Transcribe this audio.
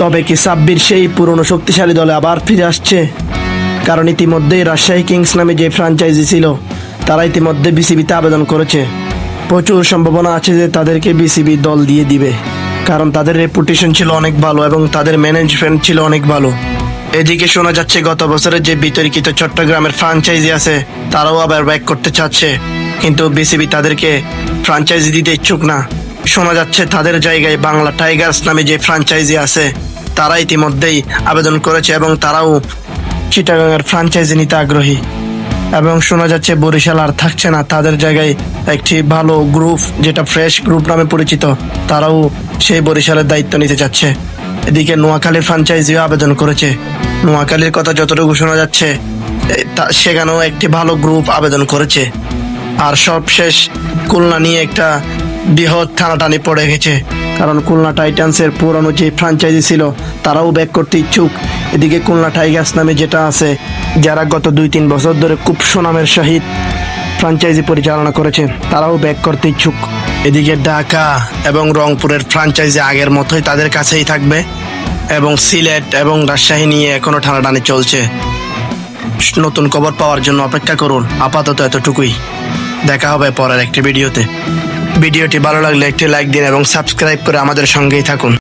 তবে কি সাব্বির সেই পুরনো শক্তিশালী দলে আবার ফিরে আসছে? কারণ ইতিমধ্যেই রাজশাহী কিংস নামে যে ফ্র্যাঞ্চাইজি ছিল, তারা ইতিমধ্যে বিসিবিতে আবেদন করেছে। প্রচুর সম্ভাবনা আছে যে তাদেরকে বিসিবি দল দিয়ে দিবে। কারণ তাদের রেপুটেশন ছিল অনেক ভালো এবং তাদের ম্যানেজমেন্ট ছিল অনেক ভালো। এদিকে শোনা যাচ্ছে, গত বছরের যে বিতর্কিত চট্টগ্রামের ফ্রাঞ্চাইজি আছে, তারাও আবার ব্যাক করতে চাচ্ছে। কিন্তু বিসিবি তাদেরকে ফ্রাঞ্চাইজি দিতে ইচ্ছুক না। শোনা যাচ্ছে তাদের জায়গায় বাংলা টাইগার্স নামে যে ফ্রাঞ্চাইজি আছে, তারা ইতিমধ্যেই আবেদন করেছে এবং তারাও চিটাগাংয়ের ফ্রাঞ্চাইজি নিতে আগ্রহী। এবং শোনা যাচ্ছে বরিশাল আর থাকছে না, তাদের জায়গায় একটি ভালো গ্রুপ, যেটা ফ্রেশ গ্রুপ নামে পরিচিত, তারাও সেই বরিশালের দায়িত্ব নিতে চাচ্ছে এদিকে নোয়াখালীর ফ্রাঞ্চাইজিও আবেদন করেছে। নোয়াখালীর কথা যতটুকু শোনা যাচ্ছে সেখানেও একটি ভালো গ্রুপ আবেদন করেছে। আর সবশেষ খুলনা নিয়ে একটা বৃহৎ টানাটানি পড়ে গেছে। কারণ খুলনা টাইটান্সের পুরনো যে ফ্রাঞ্চাইজি ছিল, তারাও ব্যাক করতে ইচ্ছুক। এদিকে খুলনা টাইগার্স নামে যেটা আছে, যারা গত দুই তিন বছর ধরে খুব সুনামের সহিত ফ্রাঞ্চাইজি পরিচালনা করেছে, তারাও ব্যাক করতে ইচ্ছুক। এদিকে ঢাকা এবং রংপুরের ফ্রাঞ্চাইজি আগের মতোই তাদের কাছেই থাকবে এবং সিলেট এবং রাজশাহী নিয়ে এখনও টানাটানি চলছে। নতুন খবর পাওয়ার জন্য অপেক্ষা করুন, আপাতত এতটুকুই। দেখা হবে পরের একটি ভিডিওতে। ভিডিওটি ভালো লাগলে একটি লাইক দিন এবং সাবস্ক্রাইব করে আমাদের সঙ্গেই থাকুন।